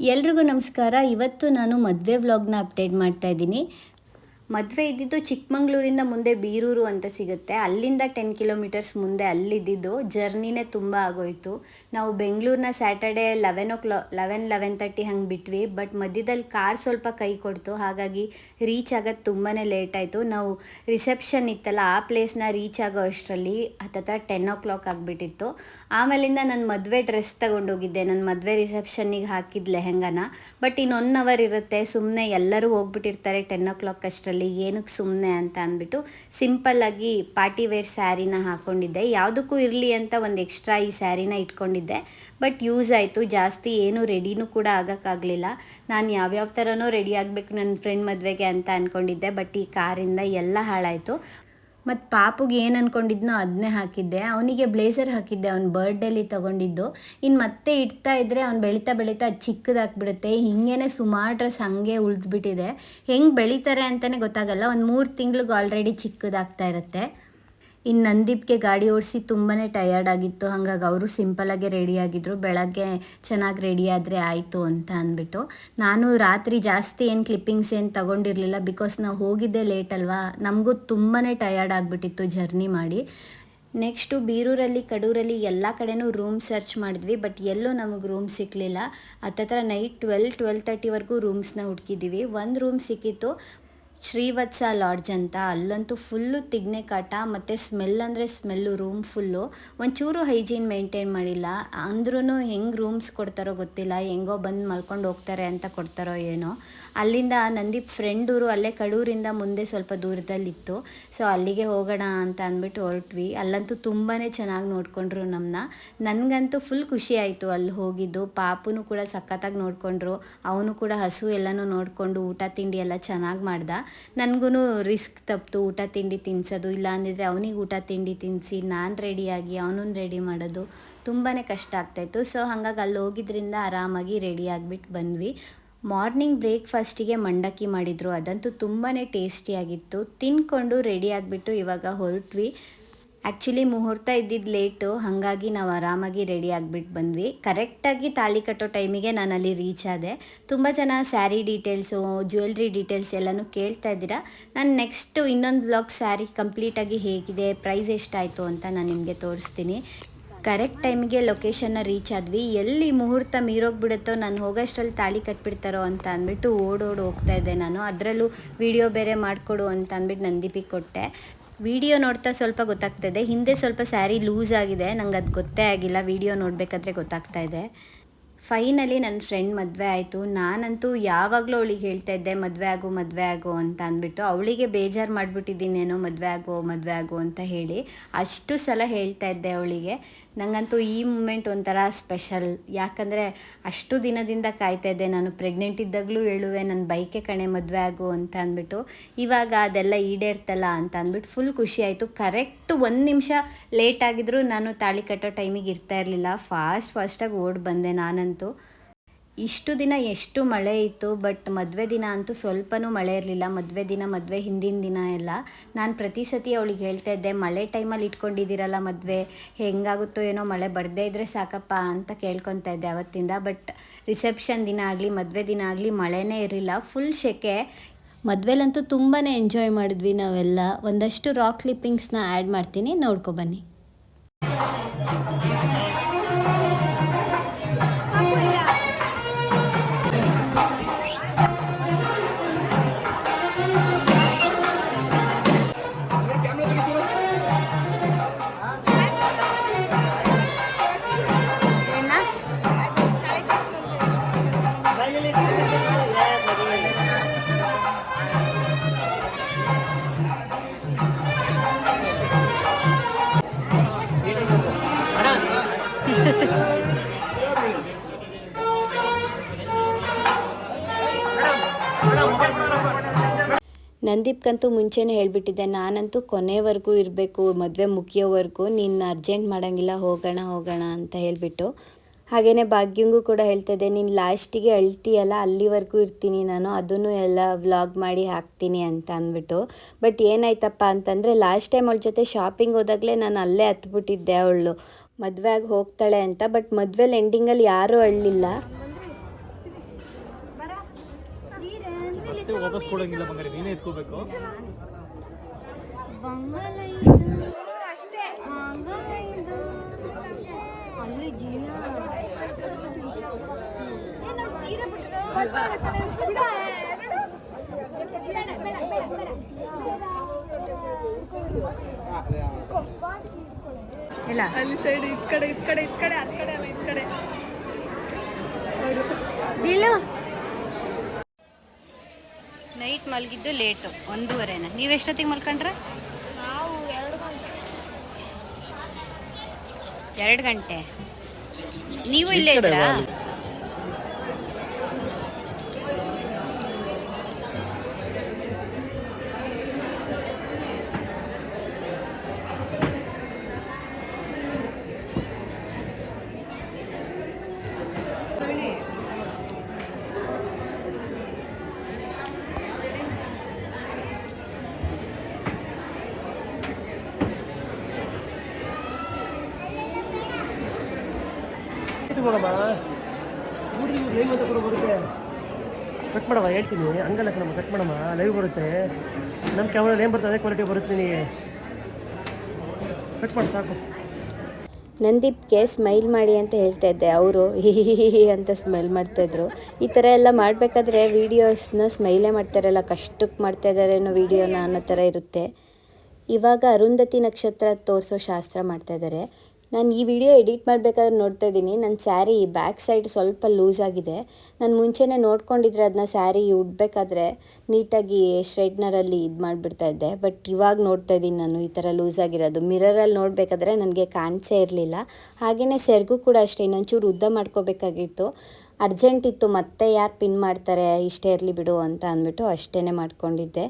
ಎಲ್ರಿಗೂ ನಮಸ್ಕಾರ. ಇವತ್ತು ನಾನು ಮದುವೆ ವ್ಲಾಗ್ನ ಅಪ್ಡೇಟ್ ಮಾಡ್ತಾ ಇದ್ದೀನಿ. ಮದುವೆ ಇದ್ದಿದ್ದು ಚಿಕ್ಕಮಂಗ್ಳೂರಿಂದ ಮುಂದೆ ಬೀರೂರು ಅಂತ ಸಿಗುತ್ತೆ. ಅಲ್ಲಿಂದ ಟೆನ್ ಕಿಲೋಮೀಟರ್ಸ್ ಮುಂದೆ ಅಲ್ಲಿದ್ದಿದ್ದು ಜರ್ನಿನೇ ತುಂಬ ಆಗೋಯಿತು. ನಾವು ಬೆಂಗಳೂರಿನ Saturday eleven o'clock eleven eleven thirty ಹಂಗೆ ಬಿಟ್ವಿ. ಬಟ್ ಮಧ್ಯದಲ್ಲಿ ಕಾರ್ ಸ್ವಲ್ಪ ಕೈ ಕೊಡ್ತು. ಹಾಗಾಗಿ ರೀಚ್ ಆಗೋದು ತುಂಬಾ ಲೇಟ್ ಆಯಿತು. ನಾವು ರಿಸೆಪ್ಷನ್ ಇತ್ತಲ್ಲ, ಆ ಪ್ಲೇಸ್ನ ರೀಚ್ ಆಗೋ ಅಷ್ಟರಲ್ಲಿ ಹತ್ತತ್ರ ಟೆನ್ ಓ ಕ್ಲಾಕ್ ಆಗಿಬಿಟ್ಟಿತ್ತು. ಆಮೇಲಿಂದ ನಾನು ಮದುವೆ ಡ್ರೆಸ್ ತಗೊಂಡೋಗಿದ್ದೆ. ನನ್ನ ಮದುವೆ ರಿಸೆಪ್ಷನ್ನಿಗೆ ಹಾಕಿದ ಲೆಹೆಂಗಾನ. ಬಟ್ ಇನ್ನೊನ್ ಅವರ್ ಇರುತ್ತೆ. ಸುಮ್ಮನೆ ಎಲ್ಲರೂ ಹೋಗ್ಬಿಟ್ಟಿರ್ತಾರೆ ಟೆನ್ ಓ ಕ್ಲಾಕ್ ಅಷ್ಟರಲ್ಲಿ. ಏನಕ್ಕೆ ಸುಮ್ಮನೆ ಅಂತ ಅಂದ್ಬಿಟ್ಟು ಸಿಂಪಲ್ಲಾಗಿ ಪಾರ್ಟಿ ವೇರ್ ಸ್ಯಾರಿನ ಹಾಕ್ಕೊಂಡಿದ್ದೆ ಯಾವುದಕ್ಕೂ ಇರಲಿ ಅಂತ ಒಂದು ಎಕ್ಸ್ಟ್ರಾ ಈ ಸ್ಯಾರಿನ ಇಟ್ಕೊಂಡಿದ್ದೆ. ಬಟ್ ಯೂಸ್ ಆಯಿತು. ಜಾಸ್ತಿ ಏನು ರೆಡಿನೂ ಕೂಡ ಆಗೋಕ್ಕಾಗಲಿಲ್ಲ. ನಾನು ಯಾವ್ಯಾವ ಥರನೂ ರೆಡಿ ಆಗಬೇಕು ನನ್ನ ಫ್ರೆಂಡ್ ಮದುವೆಗೆ ಅಂತ ಅಂದ್ಕೊಂಡಿದ್ದೆ ಬಟ್ ಈ ಕಾರಿಂದ ಎಲ್ಲ ಹಾಳಾಯಿತು. ಮತ್ತು ಪಾಪುಗೆ ಏನು ಅಂದ್ಕೊಂಡಿದ್ನೋ ಅದನ್ನೇ ಹಾಕಿದ್ದೆ. ಅವನಿಗೆ ಬ್ಲೇಸರ್ ಹಾಕಿದ್ದೆ, ಅವ್ನ ಬರ್ಡೇಲಿ ತೊಗೊಂಡಿದ್ದು. ಇನ್ನು ಮತ್ತೆ ಇಡ್ತಾ ಇದ್ದರೆ ಅವ್ನು ಬೆಳೀತಾ ಬೆಳೀತಾ ಅದು ಚಿಕ್ಕದಾಗ್ಬಿಡುತ್ತೆ. ಹಿಂಗೇನೆ ಸುಮಾರು ಡ್ರೆಸ್ ಹಂಗೆ ಉಳಿದ್ಬಿಟ್ಟಿದೆ. ಹೆಂಗೆ ಬೆಳೀತಾರೆ ಅಂತಲೇ ಗೊತ್ತಾಗಲ್ಲ. ಒಂದು ಮೂರು ತಿಂಗ್ಳಿಗೆ ಆಲ್ರೆಡಿ ಚಿಕ್ಕದಾಗ್ತಾ ಇರುತ್ತೆ. ಇನ್ನು ನಂದೀಪ್ಗೆ ಗಾಡಿ ಓಡಿಸಿ ತುಂಬಾ ಟಯರ್ಡ್ ಆಗಿತ್ತು. ಹಾಗಾಗಿ ಅವರು ಸಿಂಪಲಾಗೆ ಆಗಿದ್ರು. ಬೆಳಗ್ಗೆ ಚೆನ್ನಾಗಿ ರೆಡಿ ಆದರೆ ಆಯಿತು ಅಂತ ಅಂದ್ಬಿಟ್ಟು. ನಾನು ರಾತ್ರಿ ಜಾಸ್ತಿ ಏನು ಕ್ಲಿಪ್ಪಿಂಗ್ಸ್ ಏನು ತಗೊಂಡಿರಲಿಲ್ಲ ಬಿಕಾಸ್ ನಾವು ಹೋಗಿದ್ದೆ ಲೇಟ್ ಅಲ್ವಾ? ನಮಗೂ ತುಂಬಾ ಟಯರ್ಡ್ ಆಗಿಬಿಟ್ಟಿತ್ತು ಜರ್ನಿ ಮಾಡಿ. ನೆಕ್ಸ್ಟು ಬೀರೂರಲ್ಲಿ, ಕಡೂರಲ್ಲಿ ಎಲ್ಲ ಕಡೆನೂ ರೂಮ್ ಸರ್ಚ್ ಮಾಡಿದ್ವಿ ಬಟ್ ಎಲ್ಲೂ ನಮಗೆ ರೂಮ್ ಸಿಕ್ಕಲಿಲ್ಲ ಹತ್ತತ್ರ ನೈಟ್ ಟ್ವೆಲ್ ಟ್ವೆಲ್ ತರ್ಟಿವರೆಗೂ ರೂಮ್ಸ್ನ ಹುಡ್ಕಿದ್ದೀವಿ ಒಂದು ರೂಮ್ ಸಿಕ್ಕಿತ್ತು. ಶ್ರೀವತ್ಸ ಲಾಡ್ಜ್ ಅಂತ. ಅಲ್ಲಂತೂ ಫುಲ್ಲು ತಿಗ್ನೆ ಕಾಟ, ಮತ್ತು ಸ್ಮೆಲ್ ಅಂದರೆ ಸ್ಮೆಲ್ಲು, ರೂಮ್ ಫುಲ್ಲು. ಒಂಚೂರು ಹೈಜೀನ್ ಮೇಂಟೈನ್ ಮಾಡಿಲ್ಲ. ಅಂದ್ರೂ ಹೆಂಗೆ ರೂಮ್ಸ್ ಕೊಡ್ತಾರೋ ಗೊತ್ತಿಲ್ಲ. ಹೆಂಗೋ ಬಂದು ಮಲ್ಕೊಂಡು ಹೋಗ್ತಾರೆ ಅಂತ ಕೊಡ್ತಾರೋ ಏನೋ. ಅಲ್ಲಿಂದ ನಂದೀಪ್ ಫ್ರೆಂಡ್ ಊರು, ಅಲ್ಲೇ ಕಡೂರಿಂದ ಮುಂದೆ ಸ್ವಲ್ಪ ದೂರದಲ್ಲಿತ್ತು. ಸೊ ಅಲ್ಲಿಗೆ ಹೋಗೋಣ ಅಂತ ಅಂದ್ಬಿಟ್ಟು ಹೊರಟ್ವಿ. ಅಲ್ಲಂತೂ ತುಂಬಾ ಚೆನ್ನಾಗಿ ನೋಡಿಕೊಂಡ್ರು ನಮ್ಮನ್ನ ನನಗಂತೂ ಫುಲ್ ಖುಷಿ ಆಯಿತು ಅಲ್ಲಿ ಹೋಗಿದ್ದು. ಪಾಪುನು ಕೂಡ ಸಖತ್ತಾಗಿ ನೋಡಿಕೊಂಡ್ರು. ಅವನು ಕೂಡ ಹಸು ಎಲ್ಲನೂ ನೋಡಿಕೊಂಡು ಊಟ ತಿಂಡಿ ಎಲ್ಲ ಚೆನ್ನಾಗಿ ಮಾಡ್ದ. ನನಗೂ ರಿಸ್ಕ್ ತಪ್ಪಿತು ಊಟ ತಿಂಡಿ ತಿನ್ಸೋದು. ಇಲ್ಲ ಅಂದಿದ್ರೆ ಅವನಿಗೆ ಊಟ ತಿಂಡಿ ತಿನ್ನಿಸಿ ನಾನು ರೆಡಿಯಾಗಿ ಅವನನ್ನು ರೆಡಿ ಮಾಡೋದು ತುಂಬಾ ಕಷ್ಟ ಆಗ್ತಾಯಿತ್ತು ಸೊ ಹಾಗಾಗಿ ಅಲ್ಲಿ ಹೋಗಿದ್ರಿಂದ ಆರಾಮಾಗಿ ರೆಡಿ ಆಗಿಬಿಟ್ಟು ಬಂದ್ವಿ. ಮಾರ್ನಿಂಗ್ ಬ್ರೇಕ್ಫಾಸ್ಟಿಗೆ ಮಂಡಕ್ಕಿ ಮಾಡಿದರು. ಅದಂತೂ ತುಂಬಾ ಟೇಸ್ಟಿಯಾಗಿತ್ತು. ತಿನ್ಕೊಂಡು ರೆಡಿ ಆಗಿಬಿಟ್ಟು ಇವಾಗ ಹೊರಟ್ವಿ. ಆ್ಯಕ್ಚುಲಿ ಮುಹೂರ್ತ ಇದ್ದಿದ್ದು ಲೇಟು, ಹಾಗಾಗಿ ನಾವು ಆರಾಮಾಗಿ ರೆಡಿ ಆಗಿಬಿಟ್ಟು ಬಂದ್ವಿ. ಕರೆಕ್ಟಾಗಿ ತಾಳಿ ಕಟ್ಟೋ ಟೈಮಿಗೆ ನಾನು ಅಲ್ಲಿ ರೀಚ್ ಆದೆ. ತುಂಬ ಜನ ಸ್ಯಾರಿ ಡೀಟೇಲ್ಸು, ಜ್ಯುವೆಲ್ರಿ ಡೀಟೇಲ್ಸ್ ಎಲ್ಲನೂ ಕೇಳ್ತಾ ಇದ್ದೀರಾ? ನಾನು ನೆಕ್ಸ್ಟು ಇನ್ನೊಂದು ಬ್ಲಾಗ್ ಸ್ಯಾರಿ ಕಂಪ್ಲೀಟಾಗಿ ಹೇಗಿದೆ, ಪ್ರೈಸ್ ಎಷ್ಟಾಯಿತು ಅಂತ ನಾನು ನಿಮಗೆ ತೋರಿಸ್ತೀನಿ. ಕರೆಕ್ಟ್ ಟೈಮಿಗೆ ಲೊಕೇಶನ್ನ ರೀಚ್ ಆದ್ವಿ. ಎಲ್ಲಿ ಮುಹೂರ್ತ ಮೀರೋಗ್ಬಿಡುತ್ತೋ, ನಾನು ಹೋಗೋಷ್ಟ್ರಲ್ಲಿ ತಾಳಿ ಕಟ್ಬಿಡ್ತಾರೋ ಅಂತ ಅಂದ್ಬಿಟ್ಟು ಓಡೋಡಿ ಹೋಗ್ತಾ ಇದ್ದೆ ನಾನು. ಅದರಲ್ಲೂ ವಿಡಿಯೋ ಬೇರೆ ಮಾಡಿಕೊಡು ಅಂತ ಅಂದ್ಬಿಟ್ಟು ನಂದಿಪಿ ಕೊಟ್ಟೆ. ವಿಡಿಯೋ ನೋಡ್ತಾ ಸ್ವಲ್ಪ ಗೊತ್ತಾಗ್ತಾ ಇದೆ. ಹಿಂದೆ ಸ್ವಲ್ಪ ಸ್ಯಾರಿ ಲೂಸ್ ಆಗಿದೆ. ನಂಗೆ ಅದು ಗೊತ್ತೇ ಆಗಿಲ್ಲ. ವಿಡಿಯೋ ನೋಡಬೇಕಾದ್ರೆ ಗೊತ್ತಾಗ್ತಾ ಇದೆ. ಫೈನಲಿ ನನ್ನ ಫ್ರೆಂಡ್ ಮದುವೆ ಆಯಿತು. ನಾನಂತೂ ಯಾವಾಗಲೂ ಅವಳಿಗೆ ಹೇಳ್ತಾ ಇದ್ದೆ, ಮದುವೆ ಆಗು ಮದುವೆ ಆಗು ಅಂತ ಅಂದ್ಬಿಟ್ಟು. ಅವಳಿಗೆ ಬೇಜಾರು ಮಾಡಿಬಿಟ್ಟಿದ್ದೀನೇನೋ ಮದುವೆ ಆಗೋ, ಮದುವೆ ಆಗು ಅಂತ ಹೇಳಿ ಅಷ್ಟು ಸಲ ಹೇಳ್ತಾ ಇದ್ದೆ ಅವಳಿಗೆ. ನನಗಂತೂ ಈ ಮೂಮೆಂಟ್ ಒಂಥರ ಸ್ಪೆಷಲ್. ಯಾಕಂದರೆ ಅಷ್ಟು ದಿನದಿಂದ ಕಾಯ್ತಾ ಇದ್ದೆ. ನಾನು ಪ್ರೆಗ್ನೆಂಟ್ ಇದ್ದಾಗಲೂ ಹೇಳುವೆ ನನ್ನ ಬೈಕೆ ಕಣೆ ಮದುವೆ ಆಗು ಅಂತ ಅಂದ್ಬಿಟ್ಟು. ಇವಾಗ ಅದೆಲ್ಲ ಈಡೇರ್ತಲ್ಲ ಅಂತ ಅಂದ್ಬಿಟ್ಟು ಫುಲ್ ಖುಷಿ ಆಯಿತು. ಕರೆಕ್ಟ್ ಒಂದು ನಿಮಿಷ ಲೇಟ್ ಆಗಿದ್ರು ನಾನು ತಾಳಿ ಕಟ್ಟೋ ಟೈಮಿಗೆ ಇರ್ತಾ ಇರಲಿಲ್ಲ. ಫಾಸ್ಟ್ ಫಾಸ್ಟಾಗಿ ಓಡಿ ಬಂದೆ ನಾನಂತೂ. ಇಷ್ಟು ದಿನ ಎಷ್ಟು ಮಳೆ ಇತ್ತು ಬಟ್ ಮದುವೆ ದಿನ ಅಂತೂ ಸ್ವಲ್ಪನೂ ಮಳೆ ಇರಲಿಲ್ಲ. ಮದುವೆ ದಿನ, ಮದುವೆ ಹಿಂದಿನ ದಿನ ಎಲ್ಲ. ನಾನು ಪ್ರತಿ ಸತಿ ಅವಳಿಗೆ ಹೇಳ್ತಾ ಇದ್ದೆ, ಮಳೆ ಟೈಮಲ್ಲಿ ಇಟ್ಕೊಂಡಿದ್ದೀರಲ್ಲ ಮದುವೆ, ಹೆಂಗಾಗುತ್ತೋ ಏನೋ ಮಳೆ ಬರದೇ ಇದ್ದರೆ ಸಾಕಪ್ಪ ಅಂತ ಕೇಳ್ಕೊತಾ ಇದ್ದೆ ಅವತ್ತಿಂದ. ಬಟ್ ರಿಸೆಪ್ಷನ್ ದಿನ ಆಗಲಿ, ಮದುವೆ ದಿನ ಆಗಲಿ ಮಳೆನೇ ಇರಲಿಲ್ಲ. ಫುಲ್ ಶೆಕೆ. ಮದುವೆಲಂತೂ ತುಂಬಾ ಎಂಜಾಯ್ ಮಾಡಿದ್ವಿ ನಾವೆಲ್ಲ. ಒಂದಷ್ಟು ರಾಕ್ ಕ್ಲಿಪ್ಪಿಂಗ್ಸ್ನ ಆ್ಯಡ್ ಮಾಡ್ತೀನಿ ನೋಡ್ಕೊಬನ್ನಿ ನಂದೀಪ್ಗಂತೂ ಮುಂಚೆನೇ ಹೇಳಿಬಿಟ್ಟಿದ್ದೆ, ನಾನಂತೂ ಕೊನೆವರೆಗೂ ಇರಬೇಕು, ಮದುವೆ ಮುಗಿಯೋವರೆಗೂ ನಿನ್ನ ಅರ್ಜೆಂಟ್ ಮಾಡೋಂಗಿಲ್ಲ, ಹೋಗೋಣ ಹೋಗೋಣ ಅಂತ ಹೇಳಿಬಿಟ್ಟು. ಹಾಗೆಯೇ ಭಾಗ್ಯಂಗೂ ಕೂಡ ಹೇಳ್ತಿದ್ದೆ ನೀನು ಲಾಸ್ಟಿಗೆ ಅಳ್ತೀಯಲ್ಲ ಅಲ್ಲಿವರೆಗೂ ಇರ್ತೀನಿ ನಾನು ಅದನ್ನು ಎಲ್ಲ ವ್ಲಾಗ್ ಮಾಡಿ ಹಾಕ್ತೀನಿ ಅಂತ ಅಂದ್ಬಿಟ್ಟು. ಬಟ್ ಏನಾಯ್ತಪ್ಪ ಅಂತಂದರೆ ಲಾಸ್ಟ್ ಟೈಮ್ ಅವಳ ಜೊತೆ ಶಾಪಿಂಗ್ ಹೋದಾಗಲೇ ನಾನು ಅಲ್ಲೇ ಹತ್ಬಿಟ್ಟಿದ್ದೆ ಅವಳು. ಮದುವೆ ಆಗಿ ಹೋಗ್ತಾಳೆ ಅಂತ ಬಟ್ ಮದುವೆಲಿ ಎಂಡಿಂಗಲ್ಲಿ ಯಾರೂ ಅಳ್ಳಿಲ್ಲ. ವಾಪಸ್ ಕೊಡಂಗಿಲ್ಲ ಬಂಗಾರಿ ನೀನೇ ಎತ್ಕೋಬೇಕು. ಅಲ್ಲಿ ಇಲ್ಲ. ಅಲ್ಲಿ ಸೈಡ್ ಈ ಕಡೆ ಈ ಕಡೆ ಈ ಕಡೆ ಆ ಕಡೆ ಅಲ್ಲ ಈ ಕಡೆ. ದಿಲು ನೈಟ್ ಮಲಗಿದ್ದು ಲೇಟು ಒಂದೂವರೆನ. ನೀವೆಷ್ಟೊತ್ತಿಗೆ ಮಲ್ಕೊಂಡ್ರೆ? ನಾವು ಎರಡು ಗಂಟೆ. ಎರಡು ಗಂಟೆ. ನೀವು ಇಲ್ಲೇ ಇದ್ರಾ ಮಾಡಮ್ಮ ಹೇಳ್ತೀನಿ, ಹಂಗಲ್ಲ ಕಣಮ್ಮ ಕಟ್ ಮಾಡಮ್ಮ. ಲೈವ್ ಬರುತ್ತೆ. ನಮ್ಮ ಕ್ಯಾಮ್ರಲ್ಲಿ ಏನು ಬರ್ತದೆ, ಅದೇ ಕ್ವಾಲಿಟಿ ಬರುತ್ತೆ ನಿನಗೆ ಕಟ್ ಮಾಡಿ, ಸಾಕು. ನಂದೀಪ್ಗೆ ಸ್ಮೈಲ್ ಮಾಡಿ ಅಂತ ಹೇಳ್ತಾ ಇದ್ದೆ, ಅವರು ಹಿ ಅಂತ ಸ್ಮೈಲ್ ಮಾಡ್ತಾಯಿದ್ರು ಈ ಥರ ಎಲ್ಲ ಮಾಡಬೇಕಾದ್ರೆ ವೀಡಿಯೋಸ್ನ ಸ್ಮೈಲೇ ಮಾಡ್ತಾರಲ್ಲ ಕಷ್ಟಕ್ಕೆ ಮಾಡ್ತಾ ಇದ್ದಾರೇನೋ ವೀಡಿಯೋನ ಅನ್ನೋ ಥರ ಇರುತ್ತೆ. ಇವಾಗ ಅರುಂಧತಿ ನಕ್ಷತ್ರ ತೋರಿಸೋ ಶಾಸ್ತ್ರ ಮಾಡ್ತಾ ಇದ್ದಾರೆ ನಾನು ಈ ವಿಡಿಯೋ ಎಡಿಟ್ ಮಾಡಬೇಕಾದ್ರೆ ನೋಡ್ತಾ ಇದ್ದೀನಿ. ನನ್ನ ಸ್ಯಾರಿ ಬ್ಯಾಕ್ ಸೈಡ್ ಸ್ವಲ್ಪ ಲೂಸ್ ಆಗಿದೆ. ನಾನು ಮುಂಚೆನೇ ನೋಡ್ಕೊಂಡಿದ್ರೆ ಅದನ್ನ ಸ್ಯಾರಿ ಉಡ್ಬೇಕಾದ್ರೆ ನೀಟಾಗಿ ಸ್ಟ್ರೈಟ್ನರಲ್ಲಿ ಇದು ಮಾಡಿಬಿಡ್ತಾ ಇದ್ದೆ. ಬಟ್ ಇವಾಗ ನೋಡ್ತಾ ಇದ್ದೀನಿ ನಾನು ಈ ಥರ ಲೂಸ್ ಆಗಿರೋದು. ಮಿರರಲ್ಲಿ ನೋಡಬೇಕಾದ್ರೆ ನನಗೆ ಕಾಣಿಸೇ ಇರಲಿಲ್ಲ. ಹಾಗೆಯೇ ಸೆರಗು ಕೂಡ ಅಷ್ಟೇ, ಇನ್ನೊಂಚೂರು ಉದ್ದ ಮಾಡ್ಕೋಬೇಕಾಗಿತ್ತು. ಅರ್ಜೆಂಟ್ ಇತ್ತು, ಮತ್ತೆ ಯಾರು ಪಿನ್ ಮಾಡ್ತಾರೆ, ಇಷ್ಟೇ ಇರಲಿ ಬಿಡು ಅಂತ ಅಂದ್ಬಿಟ್ಟು ಅಷ್ಟೇ ಮಾಡ್ಕೊಂಡಿದ್ದೆ.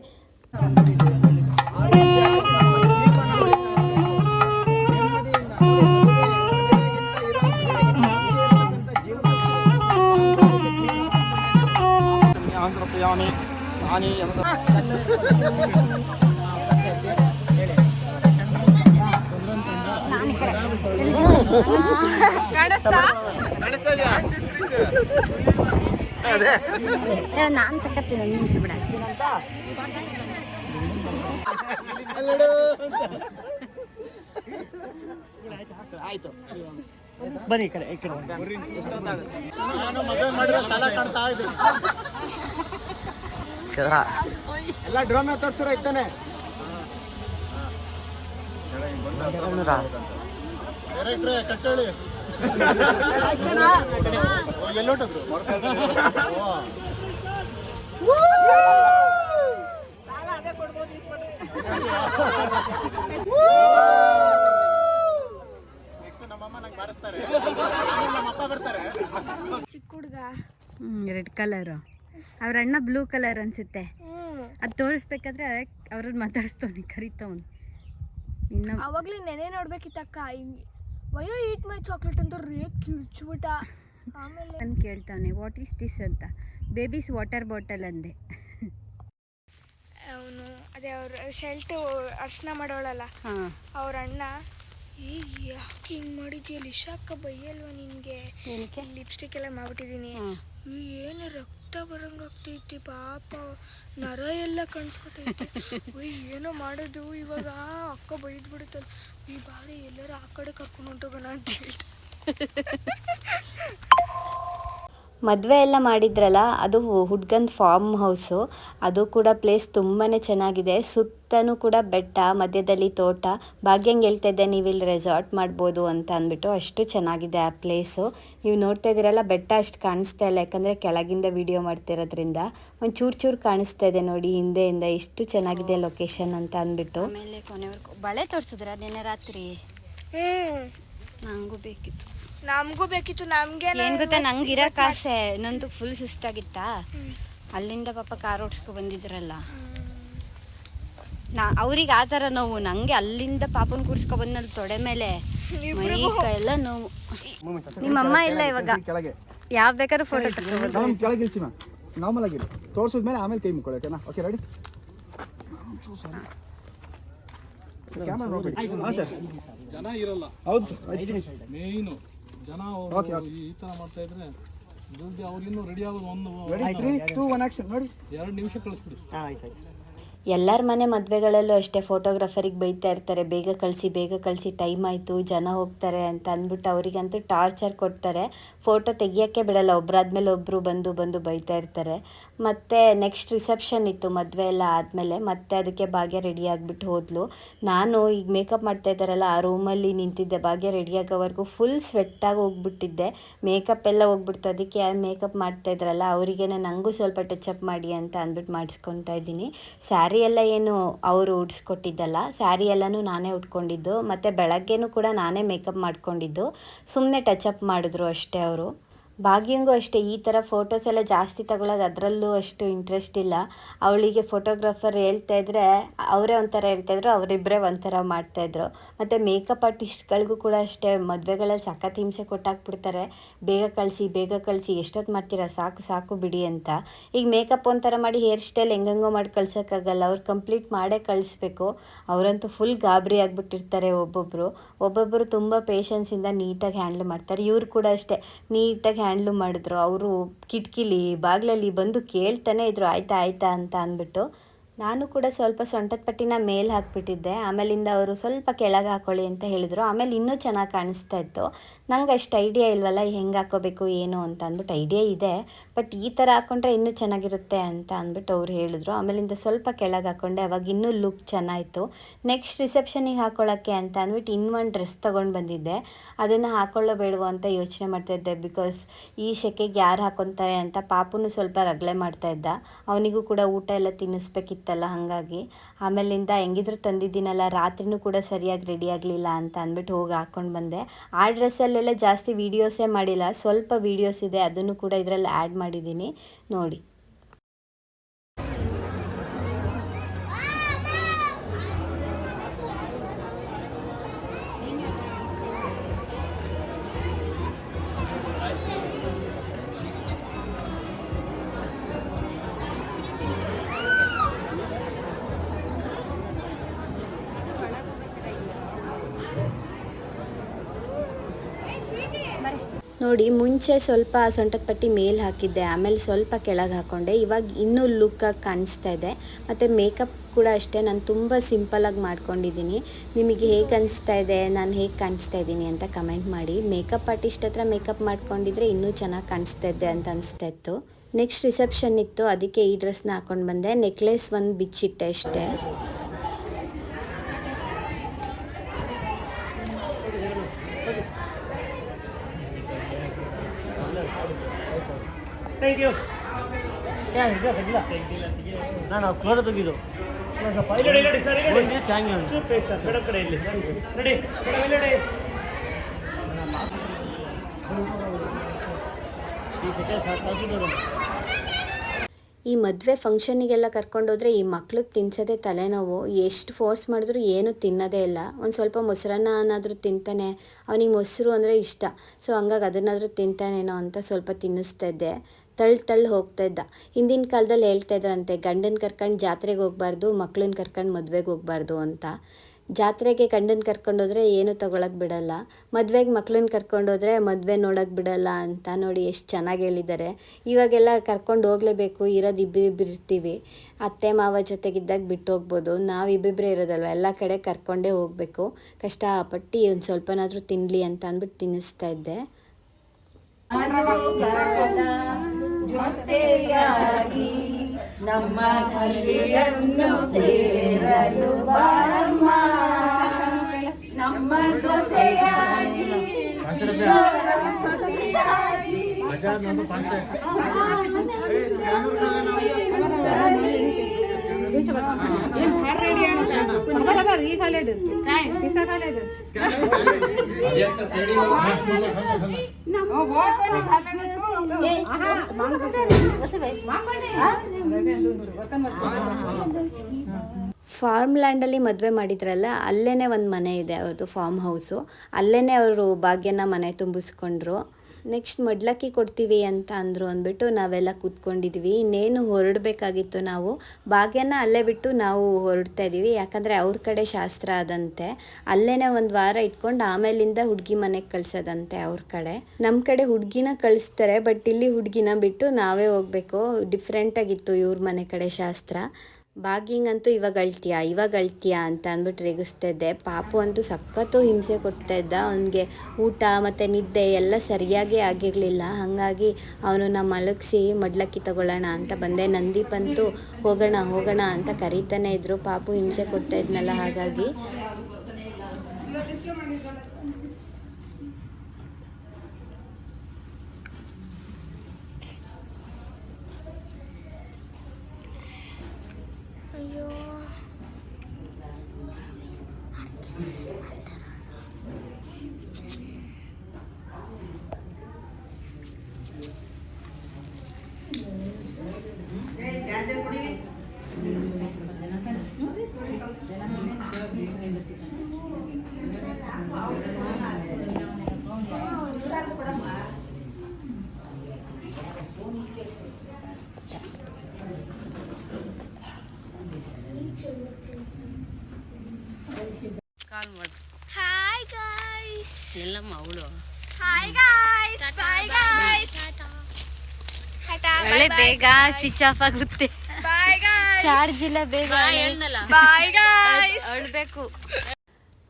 ಸಮರ್ಪಯಾಮಿ ನಾನಿ ಎಂಬ ನಾನು ತಗೋತೀನಿ ನಿಮಿಷ ಬಿಡ. ಬನ್ನಿ ಈ ಕಡೆ ಈ ಕಡೆ. ಎಲ್ಲ ಡ್ರೋನ್ ತರ್ಸಿರ ಇತ್ತಾನೆ ಕಟ್ಟಳಿ. ಅದೇ ನೆಕ್ಸ್ಟ್ ನಮ್ಮಮ್ಮ ನಂಗೆ ಬಾರಿಸ್ತಾರೆ ಆಮೇಲೆ ನಮ್ಮ ಅಪ್ಪ ಬರ್ತಾರೆ ಚಿಕ್ಕ ಹುಡ್ಗ. Red colour. ಅವ್ರ ಅಣ್ಣ ಬ್ಲೂ ಕಲರ್ ಅನ್ಸುತ್ತೆ. ಅದು ತೋರಿಸ್ಬೇಕಾದ್ರೆ ಅವ್ರನ್ನ ಮಾತಾಡಿಸ್ತವ್ನಿ ಕರಿತವ್ನು. ಇನ್ನು ಅವಾಗ್ಲೇ ನೆನೆ ನೋಡ್ಬೇಕಿತ್ತಕ್ಕ ಹಿಂಗೆ ವಯೋ ಈಟ್ ಮೈ ಚಾಕ್ಲೇಟ್ ಅಂತ ರೇ ಕಿರ್ಚ್ಬಿಟ್ಟ. ಆಮೇಲೆ ನಾನು ಕೇಳ್ತಾವನೆ ವಾಟ್ ಈಸ್ ದಿಸ್ ಅಂತ. ಬೇಬೀಸ್ ವಾಟರ್ ಬಾಟಲ್ ಅಂದೆ. ಅವನು ಅದೇ ಅವ್ರ ಶೆಲ್ಟು ಅರ್ಶನ ಮಾಡೋಳಲ್ಲ ಅವ್ರ ಅಣ್ಣ ಏ ಯಾಕೆ ಹಿಂಗೆ ಮಾಡಿದ್ಯಲ್ಲ ಇಶಾಕ ಬೈಯಲ್ವ ನಿನಗೆ? ಏನಕ್ಕೆ? ಲಿಪ್ಸ್ಟಿಕ್ ಎಲ್ಲ ಮಾಡ್ಬಿಟ್ಟಿದ್ದೀನಿ. ಏನು ರಕ್ತ ಬರಂಗಾಗ್ತೈತಿ ಪಾಪ. ನರ ಎಲ್ಲ ಕಾಣಿಸ್ಕೊತೈತಿ. ಉಯ್ ಏನೋ ಮಾಡೋದು? ಇವಾಗ ಅಕ್ಕ ಬೈದ್ ಬಿಡುತ್ತಲ್ಲ ಈ ಬಾರಿ ಎಲ್ಲರೂ ಆ ಕಡೆ ಕರ್ಕೊಂಡು ಹೊಂಟೋಗೋಣ ಅಂತ ಹೇಳ್ತಾ. ಮದುವೆ ಎಲ್ಲ ಮಾಡಿದ್ರಲ್ಲ ಅದು ಹುಡ್ಗಂದು ಫಾರ್ಮ್ ಹೌಸು ಅದು ಕೂಡ ಪ್ಲೇಸ್ ತುಂಬಾ ಚೆನ್ನಾಗಿದೆ. ಸುತ್ತನೂ ಕೂಡ ಬೆಟ್ಟ ಮಧ್ಯದಲ್ಲಿ ತೋಟ. ಭಾಗ್ಯಂಗೆ ಹೇಳ್ತಾ ಇದ್ದೆ ನೀವು ಇಲ್ಲಿ ರೆಸಾರ್ಟ್ ಮಾಡ್ಬೋದು ಅಂತ ಅಂದ್ಬಿಟ್ಟು ಅಷ್ಟು ಚೆನ್ನಾಗಿದೆ ಆ ಪ್ಲೇಸು ನೀವು ನೋಡ್ತಾ ಇದ್ದೀರಲ್ಲ ಬೆಟ್ಟ ಅಷ್ಟು ಕಾಣಿಸ್ತಾ ಇಲ್ಲ. ಯಾಕಂದರೆ ಕೆಳಗಿಂದ ವಿಡಿಯೋ ಮಾಡ್ತಿರೋದ್ರಿಂದ ಒಂದು ಚೂರು ಚೂರು ಕಾಣಿಸ್ತಾ ಇದೆ ನೋಡಿ ಹಿಂದೆಯಿಂದ ಎಷ್ಟು ಚೆನ್ನಾಗಿದೆ ಲೊಕೇಶನ್ ಅಂತ ಅಂದ್ಬಿಟ್ಟು. ಆಮೇಲೆ ಕೊನೆವರೆಗೂ ಬಳೆ ತೋರಿಸಿದ್ರ ನಿನ್ನೆ ರಾತ್ರಿ? ಹ್ಞೂ ನಂಗೂ ಬೇಕಿತ್ತು. ನಮಗೂ ಬೇಕಿತ್ತು ನಮಗೆ ಏನ್ ಗೊತ್ತಾ ನಂಗೆ ಇರಕ್ ಆಸೆ ಇನ್ನೊಂದು ಫುಲ್ ಸುಸ್ತಾಗಿತ್ತಾ? ಅಲ್ಲಿಂದ ಪಾಪ ಕಾರ್ ಓಡಿಸ್ಕೊ ಬಂದಿದ್ರಲ್ಲ. ನಾ ಅವ್ರಿಗೆ ಆ ಥರ ನೋವು ನಂಗೆ ಅಲ್ಲಿಂದ ಪಾಪನ್ ಕೂರ್ಸ್ಕೊ ಬಂದ್ನಲ್ಲಿ ತೊಡೆ ಮೇಲೆ ಮೈ ಎಲ್ಲ ನೋವು. ನಿಮ್ಮ ಅಮ್ಮ ಇಲ್ಲ ಇವಾಗ? ಯಾವ ಬೇಕಾದ್ರೂ ಫೋಟೋ ತಗೊಂಡು ಕೆಳಗೆ ಇಳಿಸಿ ಮ್ಯಾಮ್ ನಾರ್ಮಲ್ ಆಗಿರಿ ತೋರ್ಸಿದ್ಮೇಲೆ ಆಮೇಲೆ ಕೈ ಮುಕ್ಕೊಳ್ಳಿ ಓಕೆನಾ ಓಕೆ ರೆಡಿ ಕ್ಯಾಮರಾ ನೋಡ್ಬಿಡಿ ಹಾಂ ಸರ್ ಜನ ಇರಲ್ಲ. ಹೌದು ಸರ್ ಮೇಯ್ನು ಜನ ಅವರು ಈ ತರ ಮಾಡ್ತಾ ಇದ್ರೆ ರೆಡಿ ತ್ರೀ ಒಂದು ಒನ್ ಆಕ್ಷನ್ ನೋಡಿ. ಆಯ್ತು ಆಯ್ತು. ಎಲ್ಲರ ಮನೆ ಮದುವೆಗಳಲ್ಲೂ ಅಷ್ಟೇ ಫೋಟೋಗ್ರಾಫರಿಗೆ ಬೈತಾ ಇರ್ತಾರೆ, ಬೇಗ ಕಳಿಸಿ ಬೇಗ ಕಳಿಸಿ ಟೈಮ್ ಆಯಿತು, ಜನ ಹೋಗ್ತಾರೆ ಅಂತ ಅಂದ್ಬಿಟ್ಟು ಅವರಿಗಂತೂ ಟಾರ್ಚರ್ ಕೊಡ್ತಾರೆ. ಫೋಟೋ ತೆಗಿಯೋಕ್ಕೆ ಬಿಡಲ್ಲ ಒಬ್ಬರಾದ್ಮೇಲೆ ಒಬ್ಬರು ಬಂದು ಬಂದು ಬೈತಾ ಇರ್ತಾರೆ. ಮತ್ತು ನೆಕ್ಸ್ಟ್ ರಿಸೆಪ್ಷನ್ ಇತ್ತು, ಮದುವೆ ಎಲ್ಲ ಆದಮೇಲೆ ಮತ್ತೆ ಅದಕ್ಕೆ ಭಾಗ್ಯ ರೆಡಿ ಆಗಿಬಿಟ್ಟು ಹೋದ್ಲು. ನಾನು ಈಗ ಮೇಕಪ್ ಮಾಡ್ತಾ ಇದ್ದಾರಲ್ಲ, ಆ ರೂಮಲ್ಲಿ ನಿಂತಿದ್ದೆ, ಭಾಗ್ಯ ರೆಡಿ ಆಗೋವರೆಗೂ ಫುಲ್ ಸ್ವೆಟ್ಟಾಗಿ ಹೋಗ್ಬಿಟ್ಟಿದ್ದೆ. ಮೇಕಪ್ ಎಲ್ಲ ಹೋಗ್ಬಿಡ್ತು, ಅದಕ್ಕೆ ಮೇಕಪ್ ಮಾಡ್ತಾ ಇದ್ರಲ್ಲ, ಅವರಿಗೇನೆ ನನಗೂ ಸ್ವಲ್ಪ ಟಚಪ್ ಮಾಡಿ ಅಂತ ಅಂದ್ಬಿಟ್ಟು ಮಾಡಿಸ್ಕೊತಾ ಇದ್ದೀನಿ. ಸ್ಯಾರಿ ಎಲ್ಲ ಏನು ಅವರು ಉಡ್ಸ್ಕೊಟ್ಟಿದ್ದಲ್ಲ, ಸ್ಯಾರಿ ಎಲ್ಲನೂ ನಾನೇ ಉಟ್ಕೊಂಡಿದ್ದು, ಮತ್ತು ಬೆಳಗ್ಗೆನೂ ಕೂಡ ನಾನೇ ಮೇಕಪ್ ಮಾಡ್ಕೊಂಡಿದ್ದು. ಸುಮ್ಮನೆ ಟಚ್ ಅಪ್ ಮಾಡಿದ್ರು ಅಷ್ಟೇ ಅವರು. ಭಾಗ್ಯಂಗೂ ಅಷ್ಟೇ, ಈ ಥರ ಫೋಟೋಸ್ ಎಲ್ಲ ಜಾಸ್ತಿ ತಗೊಳ್ಳೋದು ಅದರಲ್ಲೂ ಅಷ್ಟು ಇಂಟ್ರೆಸ್ಟ್ ಇಲ್ಲ. ಅವಳಿಗೆ ಫೋಟೋಗ್ರಾಫರ್ ಹೇಳ್ತಾ ಇದ್ರೆ, ಅವರೇ ಒಂಥರ ಹೇಳ್ತಾಯಿದ್ರು ಅವರಿಬ್ಬರೇ ಒಂಥರ ಮಾಡ್ತಾಯಿದ್ರು ಮತ್ತು ಮೇಕಪ್ ಆರ್ಟಿಸ್ಟ್ಗಳಿಗೂ ಕೂಡ ಅಷ್ಟೇ, ಮದುವೆಗಳಲ್ಲಿ ಸಖತ್ ಹಿಂಸೆ ಕೊಟ್ಟಾಕ್ಬಿಡ್ತಾರೆ. ಬೇಗ ಕಳಿಸಿ ಬೇಗ ಕಳಿಸಿ ಎಷ್ಟೊತ್ತು ಮಾಡ್ತೀರಾ, ಸಾಕು ಸಾಕು ಬಿಡಿ ಅಂತ. ಈಗ ಮೇಕಪ್ ಒಂಥರ ಮಾಡಿ ಹೇರ್ ಸ್ಟೈಲ್ ಹೆಂಗಂಗೋ ಮಾಡಿ ಕಳ್ಸೋಕ್ಕಾಗಲ್ಲ, ಅವ್ರು ಕಂಪ್ಲೀಟ್ ಮಾಡೇ ಕಳಿಸ್ಬೇಕು. ಅವರಂತೂ ಫುಲ್ ಗಾಬರಿ ಆಗಿಬಿಟ್ಟಿರ್ತಾರೆ ಒಬ್ಬೊಬ್ಬರು ಒಬ್ಬೊಬ್ಬರು ತುಂಬ ಪೇಷನ್ಸಿಂದ ನೀಟಾಗಿ ಹ್ಯಾಂಡಲ್ ಮಾಡ್ತಾರೆ. ಇವರು ಕೂಡ ಅಷ್ಟೇ ನೀಟಾಗಿ ಹ್ಯಾಂಡ್ಲು ಮಾಡಿದ್ರು ಅವರು ಕಿಟಕಿಲಿ ಬಾಗಿಲಲ್ಲಿ ಬಂದು ಕೇಳ್ತಾನೆ ಇದ್ರು ಆಯ್ತಾ ಆಯ್ತಾ ಅಂತ ಅಂದ್ಬಿಟ್ಟು. ನಾನು ಕೂಡ ಸ್ವಲ್ಪ ಸೊಂಟದ ಪಟ್ಟಿನ ಮೇಲೆ ಹಾಕ್ಬಿಟ್ಟಿದ್ದೆ. ಆಮೇಲಿಂದ ಅವರು ಸ್ವಲ್ಪ ಕೆಳಗೆ ಹಾಕೊಳ್ಳಿ ಅಂತ ಹೇಳಿದರು. ಆಮೇಲೆ ಇನ್ನೂ ಚೆನ್ನಾಗಿ ಕಾಣಿಸ್ತಾ ಇತ್ತು. ನಂಗೆ ಅಷ್ಟು ಐಡಿಯಾ ಇಲ್ವಲ್ಲ ಹೆಂಗೆ ಹಾಕೋಬೇಕು, ಏನು ಅಂತ ಅಂದ್ಬಿಟ್ಟು ಐಡಿಯಾ ಇದೆ. ಬಟ್ ಈ ಥರ ಹಾಕ್ಕೊಂಡ್ರೆ ಇನ್ನೂ ಚೆನ್ನಾಗಿರುತ್ತೆ ಅಂತ ಅಂದ್ಬಿಟ್ಟು ಅವ್ರು ಹೇಳಿದ್ರು. ಆಮೇಲಿಂದ ಸ್ವಲ್ಪ ಕೆಳಗೆ ಹಾಕ್ಕೊಂಡೆ ಅವಾಗ ಇನ್ನೂ ಲುಕ್ ಚೆನ್ನಾಯಿತು. ನೆಕ್ಸ್ಟ್ ರಿಸೆಪ್ಷನಿಗೆ ಹಾಕೊಳ್ಳೋಕ್ಕೆ ಅಂತ ಅಂದ್ಬಿಟ್ಟು ಇನ್ನೊಂದು ಡ್ರೆಸ್ ತೊಗೊಂಡು ಬಂದಿದ್ದೆ. ಅದನ್ನು ಹಾಕೊಳ್ಳೋ ಬೇಡವೋ ಅಂತ ಯೋಚನೆ ಮಾಡ್ತಾಯಿದ್ದೆ ಬಿಕಾಸ್ ಈ ಶೆಕೆಗೆ ಯಾರು ಹಾಕೊತಾರೆ ಅಂತ ಪಾಪುನು ಸ್ವಲ್ಪ ರಗಳೆ ಮಾಡ್ತಾ ಇದ್ದ. ಅವನಿಗೂ ಕೂಡ ಊಟ ಎಲ್ಲ ತಿನ್ನಿಸ್ಬೇಕಿತ್ತಲ್ಲ ಹಾಗಾಗಿ. ಆಮೇಲಿಂದ ಹೆಂಗಿದ್ರು ತಂದಿದ್ದೀನಲ್ಲ, ರಾತ್ರಿನೂ ಕೂಡ ಸರಿಯಾಗಿ ರೆಡಿ ಆಗಲಿಲ್ಲ ಅಂತ ಅಂದ್ಬಿಟ್ಟು ಹೋಗಿ ಹಾಕ್ಕೊಂಡು ಬಂದೆ. ಆ ಡ್ರೆಸ್ಸಲ್ಲೆಲ್ಲ ಜಾಸ್ತಿ ವೀಡಿಯೋಸೇ ಮಾಡಿಲ್ಲ, ಸ್ವಲ್ಪ ವೀಡಿಯೋಸ್ ಇದೆ, ಅದನ್ನು ಕೂಡ ಇದರಲ್ಲಿ ಆ್ಯಡ್ ಮಾಡಿದ್ದೀನಿ. ನೋಡಿ. ನೋಡಿ, ಮುಂಚೆ ಸ್ವಲ್ಪ ಸೊಂಟದ ಪಟ್ಟಿ ಮೇಲೆ ಹಾಕಿದ್ದೆ, ಆಮೇಲೆ ಸ್ವಲ್ಪ ಕೆಳಗೆ ಹಾಕೊಂಡೆ. ಇವಾಗ ಇನ್ನೂ ಲುಕ್ಕಾಗಿ ಕಾಣಿಸ್ತಾ ಇದೆ. ಮತ್ತು ಮೇಕಪ್ ಕೂಡ ಅಷ್ಟೇ, ನಾನು ತುಂಬ ಸಿಂಪಲಾಗಿ ಮಾಡ್ಕೊಂಡಿದ್ದೀನಿ. ನಿಮಗೆ ಹೇಗೆ ಅನಿಸ್ತಾ ಇದೆ, ನಾನು ಹೇಗೆ ಕಾಣಿಸ್ತಾ ಇದ್ದೀನಿ ಅಂತ ಕಮೆಂಟ್ ಮಾಡಿ. ಮೇಕಪ್ ಆರ್ಟಿಸ್ಟ್ ಹತ್ರ ಮೇಕಪ್ ಮಾಡ್ಕೊಂಡಿದ್ರೆ ಇನ್ನೂ ಚೆನ್ನಾಗಿ ಕಾಣಿಸ್ತಾ ಇದ್ದೆ ಅಂತ ಅನಿಸ್ತಾ ಇತ್ತು. ನೆಕ್ಸ್ಟ್ ರಿಸೆಪ್ಷನ್ ಇತ್ತು, ಅದಕ್ಕೆ ಈ ಡ್ರೆಸ್ನ ಹಾಕೊಂಡು ಬಂದೆ. ನೆಕ್ಲೆಸ್ ಒಂದು ಬಿಚ್ಚಿಟ್ಟೆ ಅಷ್ಟೇ. ಥ್ಯಾಂಕ್ ಯು ಇಲ್ಲ ನಾನು ಕ್ಲೋಸ್ ತೆಗೆದು ಅಪ್ ಇಲ್ಲಿ ಇಲ್ಲಿ ಸರ್ ಮೇಡಮ್ ಕಡೆ ಇರಲಿ ಸರ್ ರೆಡಿ ಮೇಡಮ್ ಇಲ್ಲಿ ಈ ಸೆಕೆಂಡ್ ಸಾಕು ಈ ಮದುವೆ ಫಂಕ್ಷನಿಗೆಲ್ಲ ಕರ್ಕೊಂಡೋದ್ರೆ ಈ ಮಕ್ಳಿಗೆ ತಿನ್ಸೋದೇ ತಲೆನೋವು, ಎಷ್ಟು ಫೋರ್ಸ್ ಮಾಡಿದ್ರು ಏನು ತಿನ್ನೋದೇ ಇಲ್ಲ. ಒಂದು ಸ್ವಲ್ಪ ಮೊಸರನ್ನ ಅನ್ನಾದರೂ ತಿಂತಾನೆ. ಅವನಿಗೆ ಮೊಸರು ಅಂದರೆ ಇಷ್ಟ. ಸೊ, ಹಂಗಾಗಿ ಅದನ್ನಾದರೂ ತಿಂತಾನೇನೋ ಅಂತ ಸ್ವಲ್ಪ ತಿನ್ನಿಸ್ತಾ ಇದ್ದೆ. ತಳ್ಳು ತಳ್ಳು ಹೋಗ್ತಾ ಇದ್ದ. ಹಿಂದಿನ ಕಾಲದಲ್ಲಿ ಹೇಳ್ತಾ ಇದ್ರಂತೆ, ಗಂಡನ ಕರ್ಕೊಂಡು ಜಾತ್ರೆಗೆ ಹೋಗ್ಬಾರ್ದು ಮಕ್ಳನ್ನ ಕರ್ಕೊಂಡು ಮದುವೆಗೆ ಹೋಗ್ಬಾರ್ದು ಅಂತ. ಜಾತ್ರೆಗೆ ಗಂಡನ ಕರ್ಕೊಂಡೋದ್ರೆ ಏನು ತಗೊಳಕ್ಕೆ ಬಿಡಲ್ಲ. ಮದುವೆಗೆ ಮಕ್ಳನ್ನ ಕರ್ಕೊಂಡೋದ್ರೆ ಮದುವೆ ನೋಡೋಕೆ ಬಿಡಲ್ಲ ಅಂತ ನೋಡಿ ಎಷ್ಟು ಚೆನ್ನಾಗಿ ಹೇಳಿದ್ದಾರೆ ಇವಾಗೆಲ್ಲ ಕರ್ಕೊಂಡು ಹೋಗಲೇಬೇಕು, ಇರೋದು ಇಬ್ಬಿಬ್ಬಿರ್ತೀವಿ ಅತ್ತೆ ಮಾವ ಜೊತೆಗಿದ್ದಾಗ ಬಿಟ್ಟು ಹೋಗ್ಬೋದು. ನಾವು ಇಬ್ಬಿಬ್ಬರೇ ಇರೋದಲ್ವ? ಎಲ್ಲ ಕಡೆ ಕರ್ಕೊಂಡೇ ಹೋಗಬೇಕು. ಕಷ್ಟಪಟ್ಟು ಒಂದು ಸ್ವಲ್ಪನಾದರೂ ತಿನ್ನಲಿ ಅಂತ ಅಂದ್ಬಿಟ್ಟು ತಿನ್ನಿಸ್ತಾ ಇದ್ದೆ. ನಮ್ಮ ಕೃಷಿಯನ್ನು ಸೇರಲು ಬಾರಮ್ಮ. ನಮ್ಮ ಸೊಸೆಯಾಗಿ ಫಾರ್ಮ್ ಲ್ಯಾಂಡಲ್ಲಿ ಮದುವೆ ಮಾಡಿದ್ರಲ್ಲ ಅಲ್ಲೇ ಒಂದು ಮನೆ ಇದೆ ಅವ್ರದ್ದು ಫಾರ್ಮ್ ಹೌಸು ಅಲ್ಲೇನೆ ಅವರು ಭಾಗ್ಯನ ಮನೆ ತುಂಬಿಸ್ಕೊಂಡ್ರು. ನೆಕ್ಸ್ಟ್ ಮಡ್ಲಕ್ಕಿ ಕೊಡ್ತೀವಿ ಅಂತ ಅಂದರು ಅಂದ್ಬಿಟ್ಟು ನಾವೆಲ್ಲ ಕೂತ್ಕೊಂಡಿದ್ವಿ. ಇನ್ನೇನು ಹೊರಡಬೇಕಾಗಿತ್ತು ನಾವು, ಭಾಗ್ಯನ ಅಲ್ಲೇ ಬಿಟ್ಟು ನಾವು ಹೊರಡ್ತಾ ಇದ್ದೀವಿ ಯಾಕಂದರೆ ಅವ್ರ ಕಡೆ ಶಾಸ್ತ್ರ ಅದಂತೆ ಅಲ್ಲೇ ಒಂದು ವಾರ ಇಟ್ಕೊಂಡು ಆಮೇಲಿಂದ ಹುಡುಗಿ ಮನೆಗೆ ಕಳ್ಸೋದಂತೆ ಅವ್ರ ಕಡೆ. ನಮ್ಮ ಕಡೆ ಹುಡುಗಿನ ಕಳಿಸ್ತಾರೆ, ಬಟ್ ಇಲ್ಲಿ ಹುಡುಗಿನ ಬಿಟ್ಟು ನಾವೇ ಹೋಗಬೇಕು. ಡಿಫ್ರೆಂಟಾಗಿತ್ತು ಇವ್ರ ಮನೆ ಕಡೆ ಶಾಸ್ತ್ರ. ಭಾಗ್ಯಂಗಂತೂ ಇವಾಗ ಅಳ್ತೀಯಾ ಇವಾಗ ಅಳ್ತೀಯಾ ಅಂತ ಅಂದ್ಬಿಟ್ಟು ರೇಗಿಸ್ತಾ ಇದ್ದೆ. ಪಾಪು ಅಂತೂ ಸಖತ್ತು ಹಿಂಸೆ ಕೊಡ್ತಾ ಇದ್ದ. ಅವನಿಗೆ ಊಟ ಮತ್ತು ನಿದ್ದೆ ಎಲ್ಲ ಸರಿಯಾಗಿ ಆಗಿರಲಿಲ್ಲ. ಹಾಗಾಗಿ ಅವನು ನಮ್ಮ ಮಲಗಿಸಿ ಮಡ್ಲಕ್ಕಿ ತಗೊಳ್ಳೋಣ ಅಂತ ಬಂದೆ. ನಂದೀಪ್ ಅಂತೂ ಹೋಗೋಣ ಹೋಗೋಣ ಅಂತ ಕರೀತಾನೆ ಇದ್ದರು ಪಾಪು ಹಿಂಸೆ ಕೊಡ್ತಾ ಇದ್ನಲ್ಲ ಹಾಗಾಗಿ. ಒಳ್ಳೆ ಬೇಗ ಸ್ವಿಚ್ ಆಫ್ ಆಗುತ್ತೆ. ಚಾರ್ಜ್ ಇಲ್ಲ ಬೇಗ ಬಾಯ್ ಅಳ್ಬೇಕು.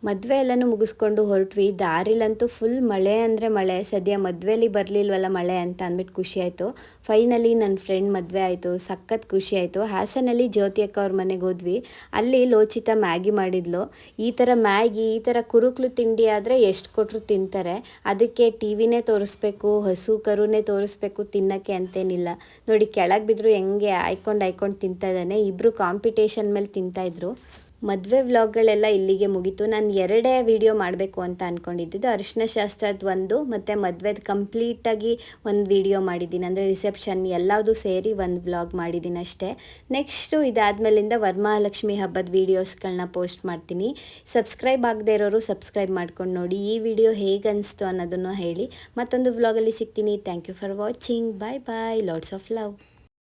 ಮದುವೆ ಎಲ್ಲನೂ ಮುಗಿಸ್ಕೊಂಡು ಹೊರಟ್ವಿ. ದಾರಿಲಂತೂ ಫುಲ್ ಮಳೆ ಅಂದರೆ ಮಳೆ. ಸದ್ಯ ಮದುವೆಲಿ ಬರಲಿಲ್ವಲ್ಲ ಮಳೆ ಅಂತ ಅಂದ್ಬಿಟ್ಟು ಖುಷಿ ಆಯಿತು. ಫೈನಲಿ ನನ್ನ ಫ್ರೆಂಡ್ ಮದುವೆ ಆಯಿತು. ಸಖತ್ ಖುಷಿ ಆಯಿತು. ಹಾಸನಲ್ಲಿ ಜ್ಯೋತಿಯಕ್ಕ ಅವ್ರ ಮನೆಗೆ ಹೋದ್ವಿ. ಅಲ್ಲಿ ಲೋಚಿತ ಮ್ಯಾಗಿ ಮಾಡಿದ್ಲು. ಈ ಥರ ಮ್ಯಾಗಿ, ಈ ಥರ ಕುರುಕ್ಲು ತಿಂಡಿ ಆದರೆ ಎಷ್ಟು ಕೊಟ್ಟರು ತಿಂತಾರೆ. ಅದಕ್ಕೆ ಟಿ ವಿನೇ ತೋರಿಸ್ಬೇಕು, ಹಸು ಕರುನೇ ತೋರಿಸ್ಬೇಕು ತಿನ್ನೋಕ್ಕೆ ಅಂತೇನಿಲ್ಲ. ನೋಡಿ ಕೆಳಗೆ ಬಿದ್ದರು ಹೆಂಗೆ, ಆಯ್ಕೊಂಡು ಆಯ್ಕೊಂಡು ತಿಂತಾ ಇದ್ದಾನೆ. ಇಬ್ಬರು ಕಾಂಪಿಟೇಷನ್ ಮೇಲೆ ತಿಂತಾಯಿದ್ರು ಮದುವೆ ವ್ಲಾಗ್ಗಳೆಲ್ಲ ಇಲ್ಲಿಗೆ ಮುಗೀತು. ನಾನು ಎರಡೇ ವಿಡಿಯೋ ಮಾಡಬೇಕು ಅಂತ ಅಂದ್ಕೊಂಡಿದ್ದು ಅರಿಶಿನ ಶಾಸ್ತ್ರದ ಒಂದು ಮತ್ತು ಮದುವೆದು ಕಂಪ್ಲೀಟಾಗಿ ಒಂದು ವಿಡಿಯೋ ಮಾಡಿದ್ದೀನಿ. ಅಂದರೆ ರಿಸೆಪ್ಷನ್ ಎಲ್ಲದೂ ಸೇರಿ ಒಂದು ವ್ಲಾಗ್ ಮಾಡಿದ್ದೀನಿ ಅಷ್ಟೇ. ನೆಕ್ಸ್ಟು ಇದಾದಮೇಲಿಂದ ವರಮಹಾಲಕ್ಷ್ಮಿ ಹಬ್ಬದ ವೀಡಿಯೋಸ್ಗಳನ್ನ ಪೋಸ್ಟ್ ಮಾಡ್ತೀನಿ. ಸಬ್ಸ್ಕ್ರೈಬ್ ಆಗದೆ ಇರೋರು ಸಬ್ಸ್ಕ್ರೈಬ್ ಮಾಡ್ಕೊಂಡು ನೋಡಿ. ಈ ವಿಡಿಯೋ ಹೇಗೆ ಅನಿಸ್ತು ಅನ್ನೋದನ್ನು ಹೇಳಿ. ಮತ್ತೊಂದು ವ್ಲಾಗಲ್ಲಿ ಸಿಗ್ತೀನಿ. Thank you for watching bye bye lots of love